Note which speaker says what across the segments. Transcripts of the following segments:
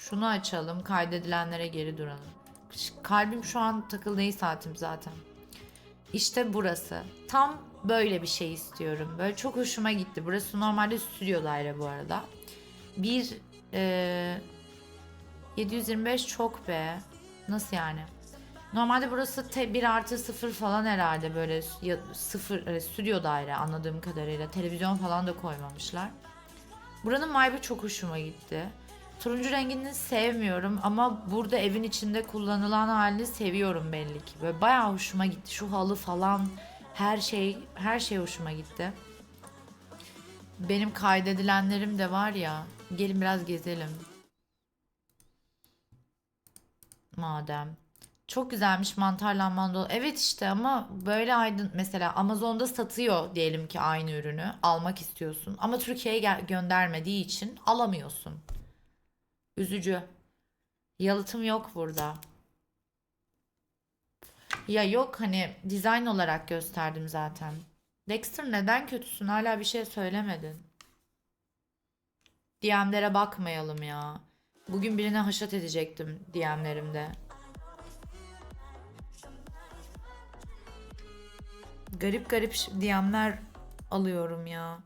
Speaker 1: Şunu açalım. Kaydedilenlere geri duralım. Kalbim şu an takılı değil saatim zaten. İşte burası. Tam böyle bir şey istiyorum. Böyle çok hoşuma gitti. Burası normalde stüdyo daire bu arada. Bir e, 725 çok be. Nasıl yani? Normalde burası te, 1 artı 0 falan herhalde böyle ya, sıfır e, stüdyo daire anladığım kadarıyla. Televizyon falan da koymamışlar. Buranın vibe'ı çok hoşuma gitti. Turuncu rengini sevmiyorum ama burada evin içinde kullanılan halini seviyorum belli ki. Böyle bayağı hoşuma gitti. Şu halı falan her şey her şey hoşuma gitti. Benim kaydedilenlerim de var ya. Gelin biraz gezelim. Madem. Çok güzelmiş mantarla mandol. Evet işte ama böyle aydın mesela Amazon'da satıyor diyelim ki aynı ürünü almak istiyorsun ama Türkiye'ye göndermediği için alamıyorsun. Üzücü. Yalıtım yok burada. Ya yok hani dizayn olarak gösterdim zaten. Dexter neden kötüsün? Hala bir şey söylemedin. DM'lere bakmayalım ya. Bugün birine haşat edecektim DM'lerimde. Garip garip DM'ler alıyorum ya.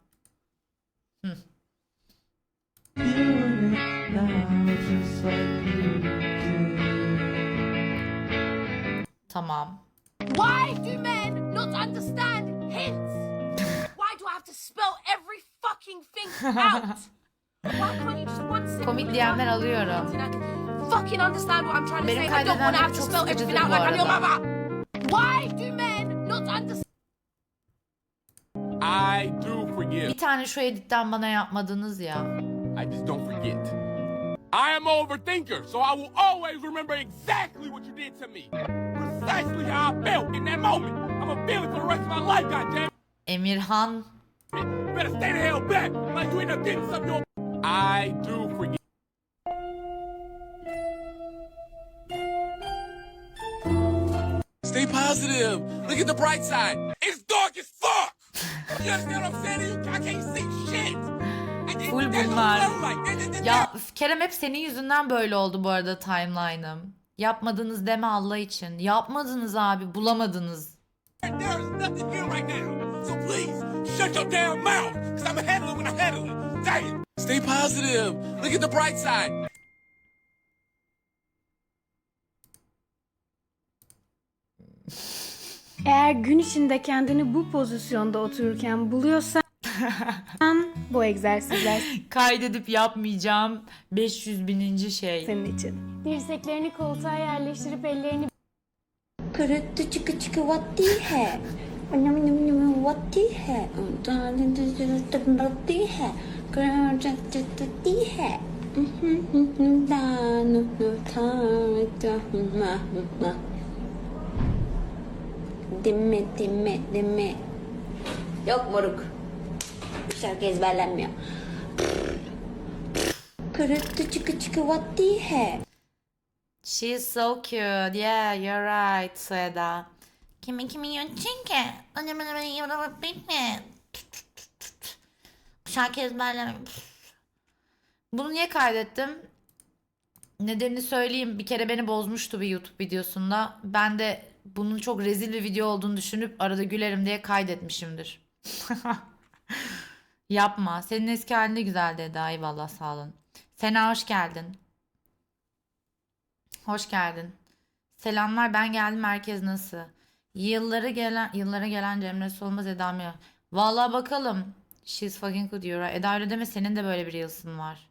Speaker 1: Hı. Tamam.
Speaker 2: Why do men not understand hints? Why do I have to spell every fucking thing out? Why can't you just one sentence?
Speaker 1: Komik DM'ler alıyorum.
Speaker 2: Fucking understand what I'm trying to
Speaker 1: Benim
Speaker 2: say. I don't want to have to spell everything out like I know
Speaker 1: arada.
Speaker 2: mama. Why do men not understand?
Speaker 3: I do forgive.
Speaker 1: Bir tane şu editten bana yapmadınız ya.
Speaker 3: I just don't forget. I am an overthinker, so I will always remember exactly what you did to me. Precisely how I felt in that moment. I'm gonna feel it for the rest of my life, goddamn
Speaker 1: Emirhan
Speaker 3: it. You better stay the hell back, like you end up getting something you I do forget. Stay positive. Look at the bright side. It's dark as fuck. You understand what I'm saying? I can't see shit.
Speaker 1: Full bunlar. Ya üf, Kerem hep senin yüzünden böyle oldu bu arada timeline'ım. Yapmadınız deme Allah için. Yapmadınız abi bulamadınız.
Speaker 3: Stay positive. Look at the bright side.
Speaker 4: Eğer gün içinde kendini bu pozisyonda otururken buluyorsan Bu egzersizler
Speaker 1: Kaydedip yapmayacağım 500 bininci şey.
Speaker 4: senin için. Dirseklerini koltuğa yerleştirip ellerini
Speaker 5: करत चिक चिक वती है नम नम नम वती है दाने तबती है करती है Yok moruk şarkı ezberlenmiyor. Kırıttı çıkı çıkı what the heck?
Speaker 1: She's so cute. Yeah, you're right, Seda. Kimi kimi yönçinke. Bu şarkı ezberlemem. Bunu niye kaydettim? Nedenini söyleyeyim. Bir kere beni bozmuştu bir YouTube videosunda. Ben de bunun çok rezil bir video olduğunu düşünüp arada gülerim diye kaydetmişimdir. Yapma. Senin eski halinde güzeldi Eda. Eyvallah sağ olun. Sena hoş geldin. Hoş geldin. Selamlar ben geldim herkes nasıl? Yılları gelen yıllara gelen Cemre Solmaz Eda mı? Vallahi bakalım. She's fucking good right. Eda öyle deme senin de böyle bir yılsın var.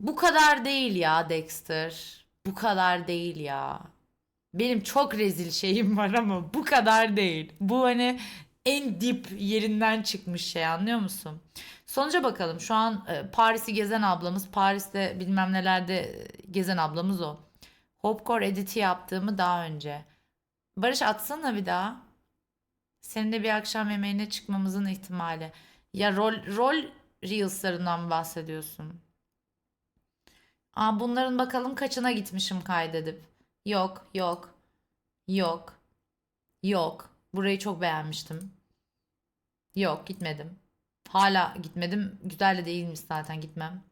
Speaker 1: Bu kadar değil ya Dexter. Bu kadar değil ya. Benim çok rezil şeyim var ama bu kadar değil. Bu hani en dip yerinden çıkmış şey anlıyor musun? Sonuca bakalım. Şu an e, Paris'i gezen ablamız, Paris'te bilmem nelerde e, gezen ablamız o. Hopcore editi yaptığımı daha önce. Barış atsana bir daha. Seninle bir akşam yemeğine çıkmamızın ihtimali. Ya rol rol reels'larından bahsediyorsun? Aa, bunların bakalım kaçına gitmişim kaydedip. Yok, yok. Yok. Yok. Burayı çok beğenmiştim. Yok, gitmedim. Hala gitmedim. Güzel de değilmiş zaten gitmem.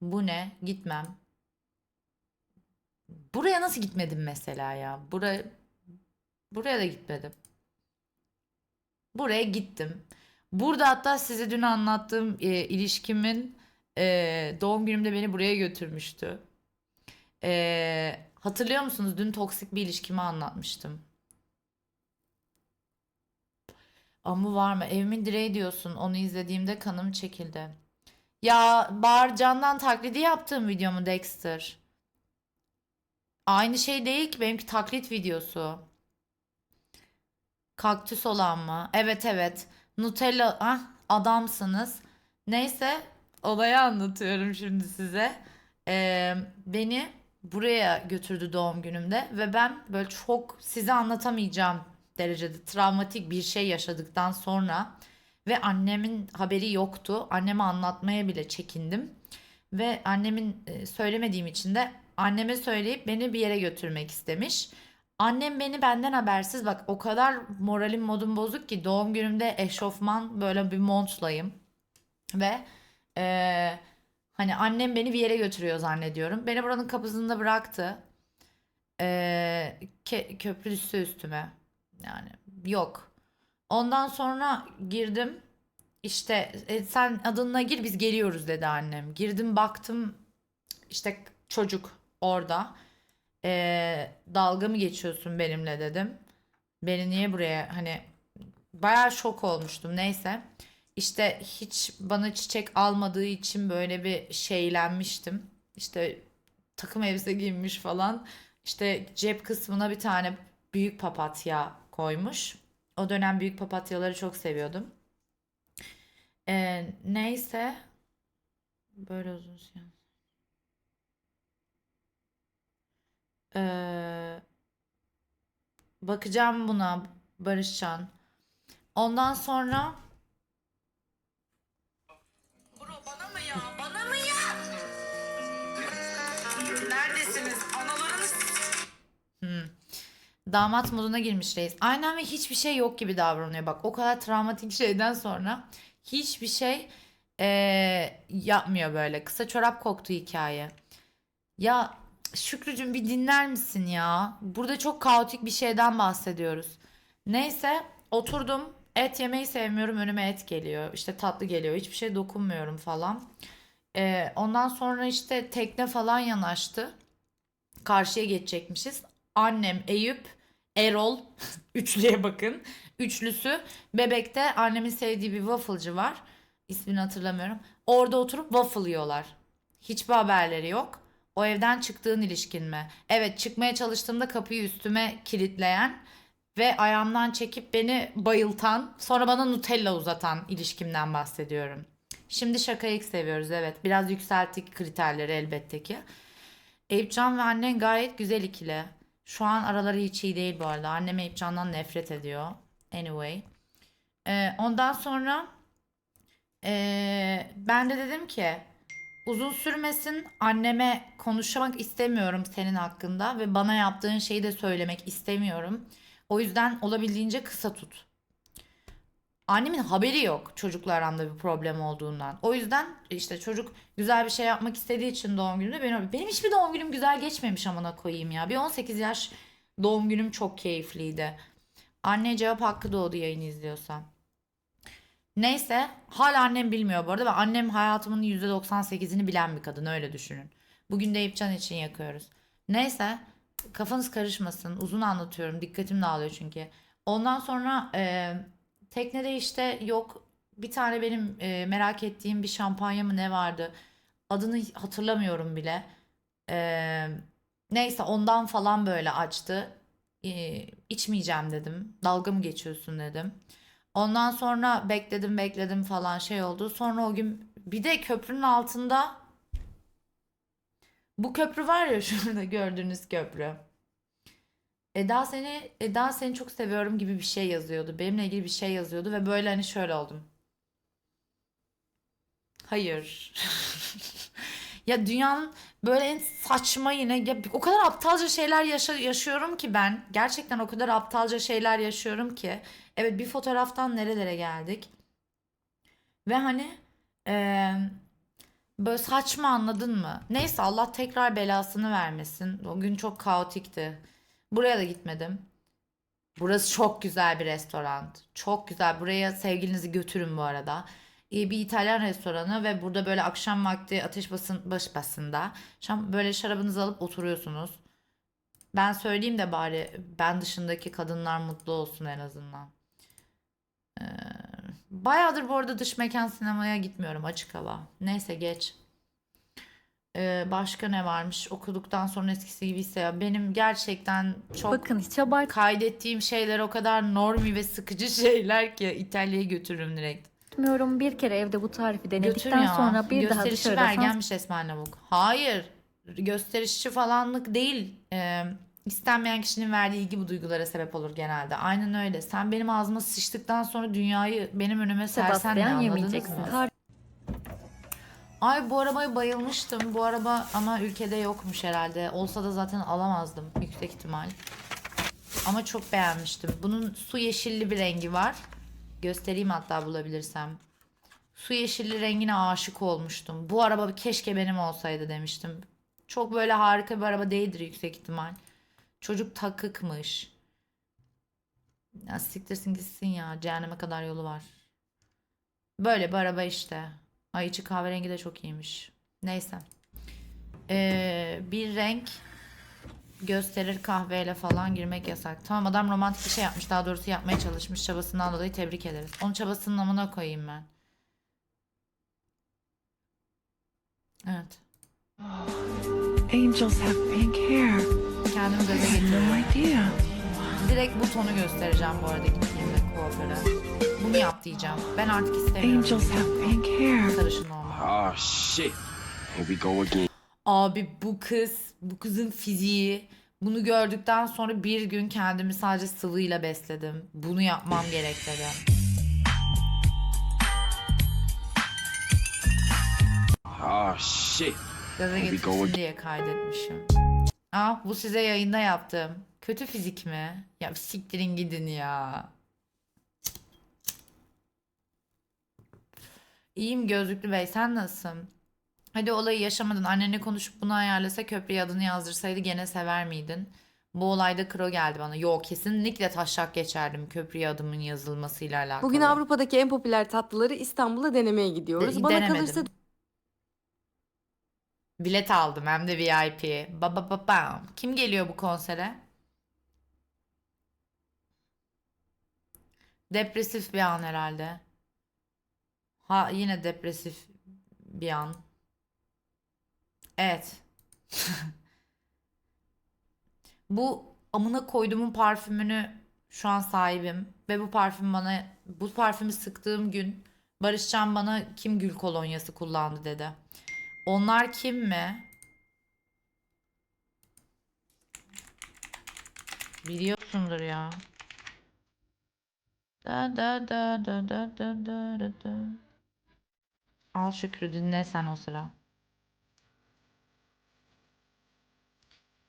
Speaker 1: Bu ne? Gitmem. Buraya nasıl gitmedim mesela ya? Buraya buraya da gitmedim. Buraya gittim. Burada hatta size dün anlattığım e, ilişkimin e, doğum günümde beni buraya götürmüştü. E, hatırlıyor musunuz? Dün toksik bir ilişkimi anlatmıştım. Ama var mı? Evimin direği diyorsun. Onu izlediğimde kanım çekildi. Ya Bahar Can'dan taklidi yaptığım video mu Dexter? Aynı şey değil ki benimki taklit videosu. Kaktüs olan mı? Evet evet. Nutella ah adamsınız. Neyse olayı anlatıyorum şimdi size. Ee, beni buraya götürdü doğum günümde ve ben böyle çok size anlatamayacağım derecede travmatik bir şey yaşadıktan sonra ve annemin haberi yoktu. Anneme anlatmaya bile çekindim. Ve annemin e, söylemediğim için de anneme söyleyip beni bir yere götürmek istemiş. Annem beni benden habersiz bak o kadar moralim modum bozuk ki doğum günümde eşofman böyle bir montlayım. Ve e, hani annem beni bir yere götürüyor zannediyorum. Beni buranın kapısında bıraktı. E, ke- köprü üstü üstüme. Yani yok. Ondan sonra girdim. İşte "E, sen adınla gir biz geliyoruz dedi annem. Girdim baktım işte çocuk orada. Ee, dalga mı geçiyorsun benimle dedim. Beni niye buraya hani bayağı şok olmuştum neyse. İşte hiç bana çiçek almadığı için böyle bir şeylenmiştim. İşte takım elbise giymiş falan. İşte cep kısmına bir tane büyük papatya koymuş. O dönem büyük papatyaları çok seviyordum. Ee, neyse böyle uzun süre. Ee, bakacağım buna Barışcan. Ondan sonra damat moduna girmiş reis. Aynen ve hiçbir şey yok gibi davranıyor. Bak o kadar travmatik şeyden sonra hiçbir şey eee, yapmıyor böyle. Kısa çorap koktu hikaye. Ya Şükrücüm bir dinler misin ya? Burada çok kaotik bir şeyden bahsediyoruz. Neyse oturdum. Et yemeyi sevmiyorum. Önüme et geliyor. İşte tatlı geliyor. Hiçbir şey dokunmuyorum falan. Eee, ondan sonra işte tekne falan yanaştı. Karşıya geçecekmişiz. Annem, Eyüp, Erol, üçlüye bakın. Üçlüsü. Bebek'te annemin sevdiği bir wafflecı var. İsmini hatırlamıyorum. Orada oturup waffle yiyorlar. Hiçbir haberleri yok. O evden çıktığın ilişkin mi? Evet çıkmaya çalıştığımda kapıyı üstüme kilitleyen ve ayağımdan çekip beni bayıltan sonra bana Nutella uzatan ilişkimden bahsediyorum. Şimdi şakayı seviyoruz evet. Biraz yükselttik kriterleri elbette ki. Eyüpcan ve annen gayet güzel ikili. Şu an araları hiç iyi değil bu arada. Annem Eyüpcan'dan nefret ediyor. Anyway. Ee, ondan sonra ee, ben de dedim ki uzun sürmesin anneme konuşmak istemiyorum senin hakkında ve bana yaptığın şeyi de söylemek istemiyorum. O yüzden olabildiğince kısa tut. Annemin haberi yok çocukla aramda bir problem olduğundan. O yüzden işte çocuk güzel bir şey yapmak istediği için doğum günümde benim, benim hiçbir doğum günüm güzel geçmemiş amına koyayım ya. Bir 18 yaş doğum günüm çok keyifliydi. Anne cevap hakkı doğdu yayını izliyorsan. Neyse hala annem bilmiyor bu arada ve annem hayatımın %98'ini bilen bir kadın öyle düşünün. Bugün de Eyüpcan için yakıyoruz. Neyse kafanız karışmasın uzun anlatıyorum dikkatim dağılıyor çünkü. Ondan sonra e, teknede işte yok bir tane benim e, merak ettiğim bir şampanya mı ne vardı adını hatırlamıyorum bile. E, neyse ondan falan böyle açtı. E, içmeyeceğim dedim dalga mı geçiyorsun dedim. Ondan sonra bekledim bekledim falan şey oldu. Sonra o gün bir de köprünün altında bu köprü var ya şurada gördüğünüz köprü. Eda seni Eda seni çok seviyorum gibi bir şey yazıyordu. Benimle ilgili bir şey yazıyordu ve böyle hani şöyle oldum. Hayır. ya dünyanın böyle en saçma yine ya o kadar aptalca şeyler yaşa- yaşıyorum ki ben. Gerçekten o kadar aptalca şeyler yaşıyorum ki. Evet bir fotoğraftan nerelere geldik. Ve hani eee, Böyle saçma anladın mı? Neyse Allah tekrar belasını vermesin. O gün çok kaotikti. Buraya da gitmedim. Burası çok güzel bir restoran. Çok güzel. Buraya sevgilinizi götürün bu arada. İyi bir İtalyan restoranı ve burada böyle akşam vakti ateş basın, baş basında şam böyle şarabınızı alıp oturuyorsunuz. Ben söyleyeyim de bari ben dışındaki kadınlar mutlu olsun en azından. Ee, bayağıdır bu arada dış mekan sinemaya gitmiyorum açık hava. Neyse geç. Ee, başka ne varmış? Okuduktan sonra eskisi gibiyse ya benim gerçekten çok
Speaker 6: Bakın hiç abartmıyorum.
Speaker 1: kaydettiğim şeyler o kadar normi ve sıkıcı şeyler ki İtalya'ya götürürüm direkt.
Speaker 6: Bir kere evde bu tarifi denedikten
Speaker 1: ya.
Speaker 6: sonra bir daha
Speaker 1: Gösterişçi
Speaker 6: dışarıda
Speaker 1: vergenmiş Esma Lavuk. Hayır. Gösterişçi falanlık değil. Ee, istenmeyen kişinin verdiği ilgi bu duygulara sebep olur genelde. Aynen öyle. Sen benim ağzıma sıçtıktan sonra dünyayı benim önüme sersen ne
Speaker 6: Sebastian
Speaker 1: anladınız
Speaker 6: yemeyeceksin.
Speaker 1: mı?
Speaker 6: Kar-
Speaker 1: Ay bu arabaya bayılmıştım. Bu araba ama ülkede yokmuş herhalde. Olsa da zaten alamazdım yüksek ihtimal. Ama çok beğenmiştim. Bunun su yeşilli bir rengi var. Göstereyim hatta bulabilirsem. Su yeşilli rengine aşık olmuştum. Bu araba keşke benim olsaydı demiştim. Çok böyle harika bir araba değildir yüksek ihtimal. Çocuk takıkmış. Ya siktirsin gitsin ya. Cehenneme kadar yolu var. Böyle bir araba işte. Ay içi kahverengi de çok iyiymiş. Neyse. Ee, bir renk gösterir kahveyle falan girmek yasak. Tamam adam romantik bir şey yapmış. Daha doğrusu yapmaya çalışmış. Çabasından dolayı tebrik ederiz. Onun çabasının amına koyayım ben. Evet.
Speaker 7: Angels have pink hair.
Speaker 1: Kendimi gaza getiriyorum.
Speaker 7: No idea.
Speaker 1: Direkt bu tonu göstereceğim bu arada gittiğimde kuaföre. Bunu yap diyeceğim. Ben artık istemiyorum.
Speaker 7: Angels have pink hair.
Speaker 1: Sarışın olmak.
Speaker 3: Oh, shit. Here we go again.
Speaker 1: Abi bu kız, bu kızın fiziği. Bunu gördükten sonra bir gün kendimi sadece sıvıyla besledim. Bunu yapmam gerek dedim.
Speaker 3: Oh, shit.
Speaker 1: Gaza getirsin diye kaydetmişim. Ah bu size yayında yaptım. Kötü fizik mi? Ya siktirin gidin ya. İyiyim gözlüklü bey sen nasılsın? Hadi olayı yaşamadın. Annenle konuşup bunu ayarlasa köprüye adını yazdırsaydı gene sever miydin? Bu olayda kro geldi bana. Yok kesinlikle taşak geçerdim köprüye adımın yazılmasıyla alakalı.
Speaker 8: Bugün Avrupa'daki en popüler tatlıları İstanbul'a denemeye gidiyoruz.
Speaker 1: De-
Speaker 8: Bana
Speaker 1: denemedim.
Speaker 8: kalırsa
Speaker 1: Bilet aldım hem de VIP. Ba ba ba bam. Kim geliyor bu konsere? Depresif bir an herhalde. Ha yine depresif bir an. Evet. bu amına koyduğumun parfümünü şu an sahibim ve bu parfüm bana bu parfümü sıktığım gün Barışcan bana kim gül kolonyası kullandı dedi. Onlar kim mi? Biliyorsundur ya. Da da da da da da da da. Al Şükrü dinle sen o sıra.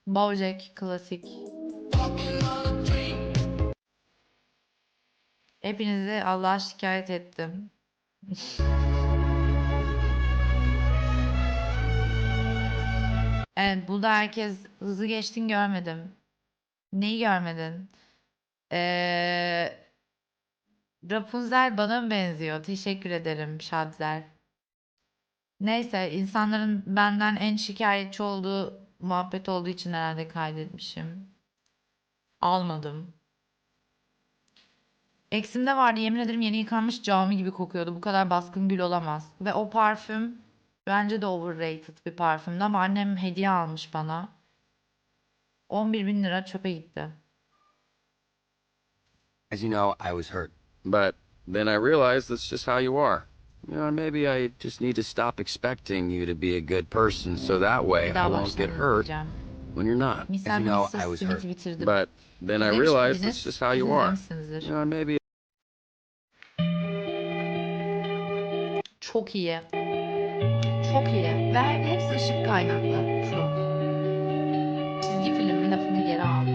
Speaker 1: Bojack klasik. Hepinizi Allah'a şikayet ettim. Evet, burada herkes hızlı geçtin görmedim. Neyi görmedin? Ee, Rapunzel bana mı benziyor? Teşekkür ederim Şadzer. Neyse, insanların benden en şikayetçi olduğu muhabbet olduğu için herhalde kaydetmişim. Almadım. Eksimde vardı yemin ederim yeni yıkanmış cami gibi kokuyordu. Bu kadar baskın gül olamaz. Ve o parfüm bence de overrated bir parfümdü ama annem hediye almış bana. 11 bin lira çöpe gitti.
Speaker 9: As you know, I was hurt. But then I realized that's just how you are. You know, maybe I just need to stop expecting you to be a good person so that way I won't get hurt when you're not. You know, I was hurt. But then I realized that's just how you are. You know, maybe
Speaker 1: Çok iyi. Çok iyi. Ve hepsi ışık kaynaklı. Şu. Çizgi film lafını geri al.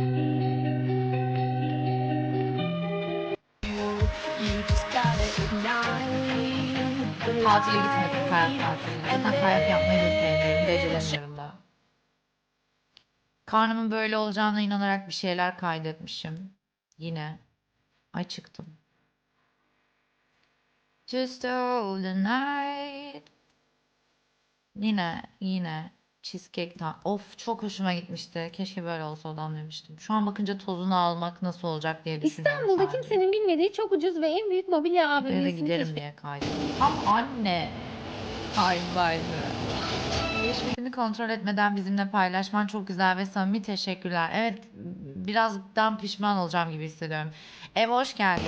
Speaker 1: Tatile gitmedim kayak tatiline. Zaten kayak yapmayı da sevmiyorum. Beceremiyorum da. Karnımın böyle olacağına inanarak bir şeyler kaydetmişim. Yine. Ay çıktım. Just hold the night. Yine, yine. Cheesecake ta- Of çok hoşuma gitmişti. Keşke böyle olsa odam demiştim. Şu an bakınca tozunu almak nasıl olacak diye düşünüyorum.
Speaker 4: İstanbul'da
Speaker 1: sadece.
Speaker 4: kimsenin bilmediği çok ucuz ve en büyük mobilya
Speaker 1: Buraya da
Speaker 4: AVM'sini
Speaker 1: giderim diye kaydım. Ama anne. Be. Alışverişini kontrol etmeden bizimle paylaşman çok güzel ve samimi teşekkürler. Evet birazdan pişman olacağım gibi hissediyorum. Ev hoş geldin.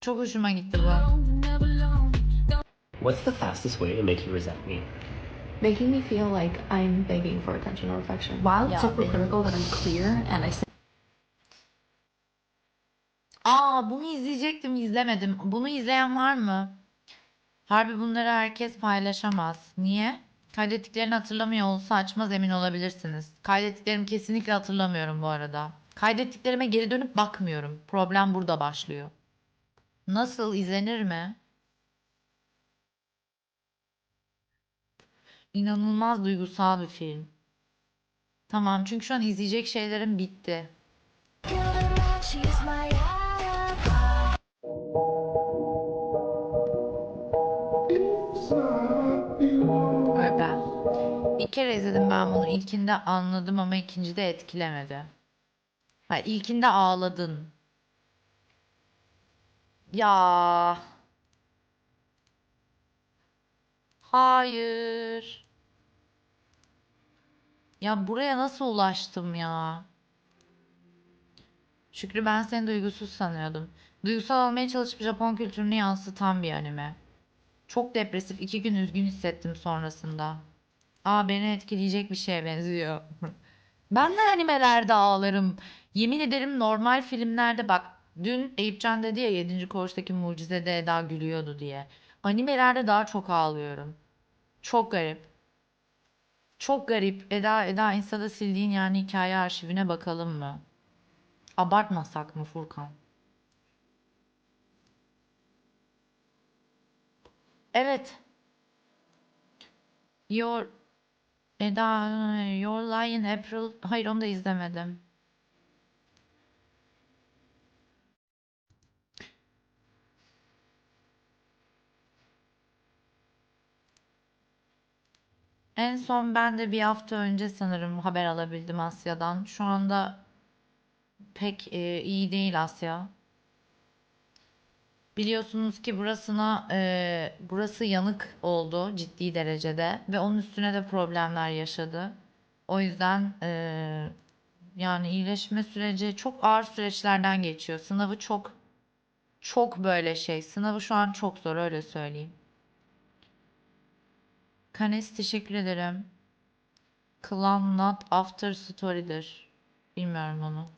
Speaker 1: Çok hoşuma gitti bu.
Speaker 10: What's the fastest way to make you resent me?
Speaker 7: Making me feel like I'm begging for attention or affection. While it's
Speaker 1: Yeah,
Speaker 7: super
Speaker 1: benim-
Speaker 7: critical that I'm clear and I say
Speaker 1: Aa bunu izleyecektim izlemedim. Bunu izleyen var mı? Harbi bunları herkes paylaşamaz. Niye? Kaydettiklerini hatırlamıyor olsa açmaz emin olabilirsiniz. Kaydettiklerimi kesinlikle hatırlamıyorum bu arada. Kaydettiklerime geri dönüp bakmıyorum. Problem burada başlıyor. Nasıl izlenir mi? İnanılmaz duygusal bir film. Tamam çünkü şu an izleyecek şeylerim bitti. Vay be. Bir kere izledim ben bunu. İlkinde anladım ama ikincide etkilemedi. Hayır, ilkinde ağladın. Ya. Hayır. Ya buraya nasıl ulaştım ya? Şükrü ben seni duygusuz sanıyordum. Duygusal olmaya çalışıp Japon kültürünü yansıtan bir anime. Çok depresif, iki gün üzgün hissettim sonrasında. Aa beni etkileyecek bir şeye benziyor. Ben de animelerde ağlarım. Yemin ederim normal filmlerde bak dün Eyüpcan dedi ya 7. Koğuş'taki Mucize'de Eda gülüyordu diye. Animelerde daha çok ağlıyorum. Çok garip. Çok garip. Eda, Eda Insta'da sildiğin yani hikaye arşivine bakalım mı? Abartmasak mı Furkan? Evet. Your Eda Your Lie in April. Hayır onu da izlemedim. En son ben de bir hafta önce sanırım haber alabildim Asya'dan. Şu anda pek e, iyi değil Asya. Biliyorsunuz ki burasına e, burası yanık oldu ciddi derecede ve onun üstüne de problemler yaşadı. O yüzden e, yani iyileşme süreci çok ağır süreçlerden geçiyor. Sınavı çok çok böyle şey. Sınavı şu an çok zor öyle söyleyeyim. Kanes teşekkür ederim. Clan Not After Story'dir. Bilmiyorum onu.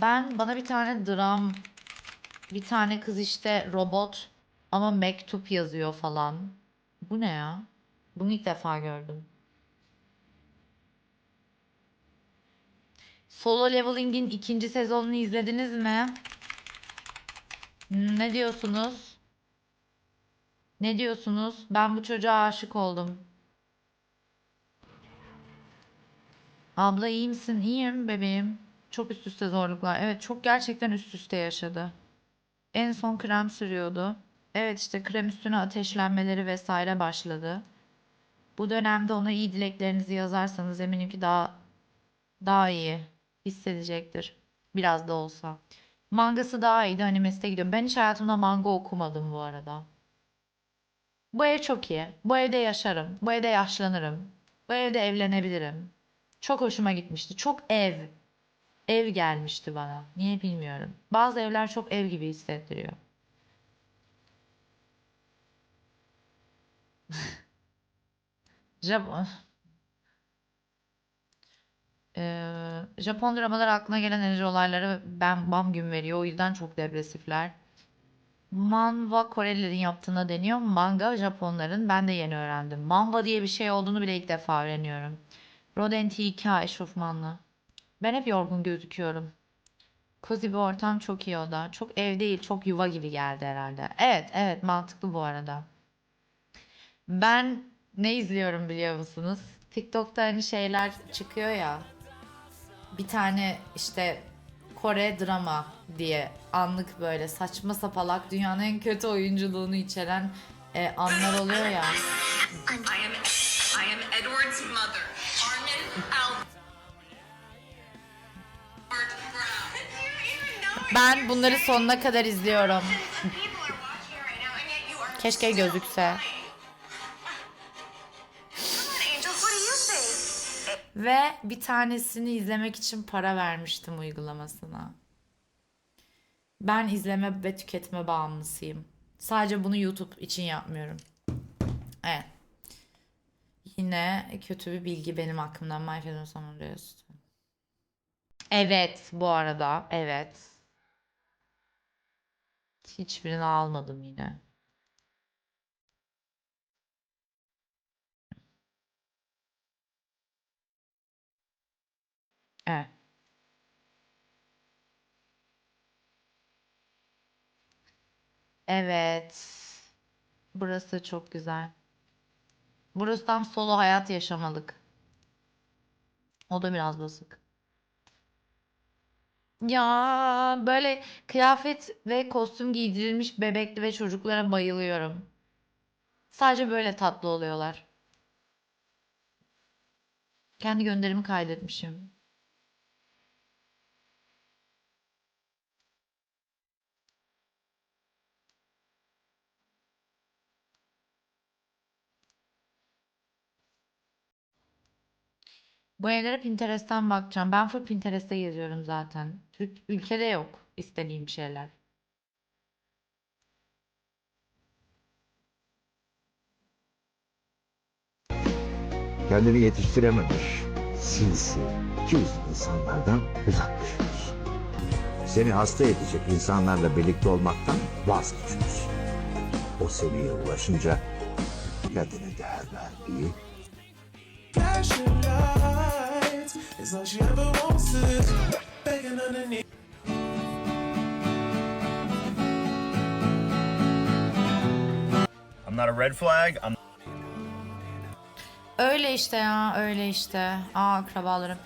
Speaker 1: Ben bana bir tane dram bir tane kız işte robot ama mektup yazıyor falan. Bu ne ya? Bunu ilk defa gördüm. Solo Leveling'in ikinci sezonunu izlediniz mi? Ne diyorsunuz? Ne diyorsunuz? Ben bu çocuğa aşık oldum. Abla iyi misin? İyiyim bebeğim. Çok üst üste zorluklar. Evet çok gerçekten üst üste yaşadı. En son krem sürüyordu. Evet işte krem üstüne ateşlenmeleri vesaire başladı. Bu dönemde ona iyi dileklerinizi yazarsanız eminim ki daha daha iyi hissedecektir. Biraz da olsa. Mangası daha iyiydi. Animesi de gidiyor. Ben hiç hayatımda manga okumadım bu arada. Bu ev çok iyi. Bu evde yaşarım. Bu evde yaşlanırım. Bu evde evlenebilirim. Çok hoşuma gitmişti. Çok ev. Ev gelmişti bana. Niye bilmiyorum. Bazı evler çok ev gibi hissettiriyor. Japon Ee, Japon dramalar aklına gelen enerji olayları ben bam gün veriyor. O yüzden çok depresifler. Manhwa Korelilerin yaptığına deniyor. Manga Japonların. Ben de yeni öğrendim. Manhwa diye bir şey olduğunu bile ilk defa öğreniyorum. Rodent 2 eşofmanlı. Ben hep yorgun gözüküyorum. Cozy bir ortam çok iyi o da. Çok ev değil, çok yuva gibi geldi herhalde. Evet, evet mantıklı bu arada. Ben ne izliyorum biliyor musunuz? TikTok'ta hani şeyler çıkıyor ya. Bir tane işte Kore drama diye anlık böyle saçma sapalak dünyanın en kötü oyunculuğunu içeren e, anlar oluyor ya.
Speaker 11: I am, I am Edward's mother, Armin
Speaker 1: Ben bunları sonuna kadar izliyorum.
Speaker 11: people are
Speaker 1: Ve bir tanesini izlemek için para vermiştim uygulamasına. Ben izleme ve tüketme bağımlısıyım. Sadece bunu YouTube için yapmıyorum. Evet. Yine kötü bir bilgi benim hakkımdan. My Family Someone Else. Evet bu arada. Evet. Hiçbirini almadım yine. Evet. Evet. Burası çok güzel. Burası tam solo hayat yaşamalık. O da biraz basık. Ya böyle kıyafet ve kostüm giydirilmiş bebekli ve çocuklara bayılıyorum. Sadece böyle tatlı oluyorlar. Kendi gönderimi kaydetmişim. Bu evlere Pinterest'ten bakacağım. Ben full Pinterest'te geziyorum zaten. Türk ülkede yok istediğim şeyler.
Speaker 12: kendini yetiştirememiş, sinsi, ikiyüzlü insanlardan uzak düşüyorsun. Seni hasta edecek insanlarla birlikte olmaktan vazgeçiyorsun. O seviyeye ulaşınca kendine değer verdiği
Speaker 10: I'm not a red flag. I'm
Speaker 1: Öyle işte ya, öyle işte. Aa akrabalarım.